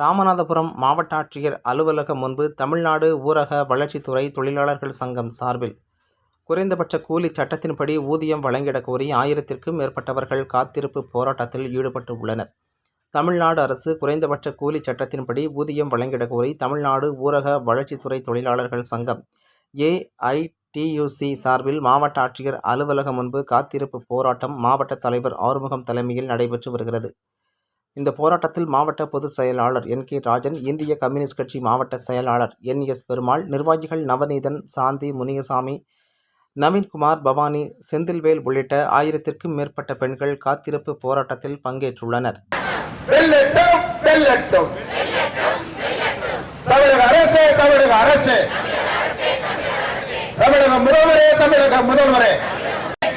ராமநாதபுரம் மாவட்ட ஆட்சியர் அலுவலகம் முன்பு தமிழ்நாடு ஊரக வளர்ச்சித்துறை தொழிலாளர்கள் சங்கம் சார்பில் குறைந்தபட்ச கூலி சட்டத்தின்படி ஊதியம் வழங்கிடக் கோரி ஆயிரத்திற்கும் மேற்பட்டவர்கள் காத்திருப்பு போராட்டத்தில் ஈடுபட்டு உள்ளனர். தமிழ்நாடு அரசு குறைந்தபட்ச கூலி சட்டத்தின்படி ஊதியம் வழங்கிடக் கோரி தமிழ்நாடு ஊரக வளர்ச்சித்துறை தொழிலாளர்கள் சங்கம் ஏஐடியுசி சார்பில் மாவட்ட ஆட்சியர் அலுவலகம் முன்பு காத்திருப்பு போராட்டம் மாவட்ட தலைவர் ஆறுமுகம் தலைமையில் நடைபெற்று வருகிறது. இந்த போராட்டத்தில் மாவட்ட பொதுச் செயலாளர் என். கே. ராஜன் இந்திய கம்யூனிஸ்ட் கட்சி மாவட்ட செயலாளர் என். எஸ். பெருமாள் நிர்வாகிகள் நவநீதன் சாந்தி முனியசாமி நவீன்குமார் பவானி செந்தில்வேல் உள்ளிட்ட ஆயிரத்திற்கும் மேற்பட்ட பெண்கள் காத்திருப்பு போராட்டத்தில் பங்கேற்றுள்ளனர். தமிழக அரசே தமிழக தமிழக முதல்வரே தமிழக முதல்வரே.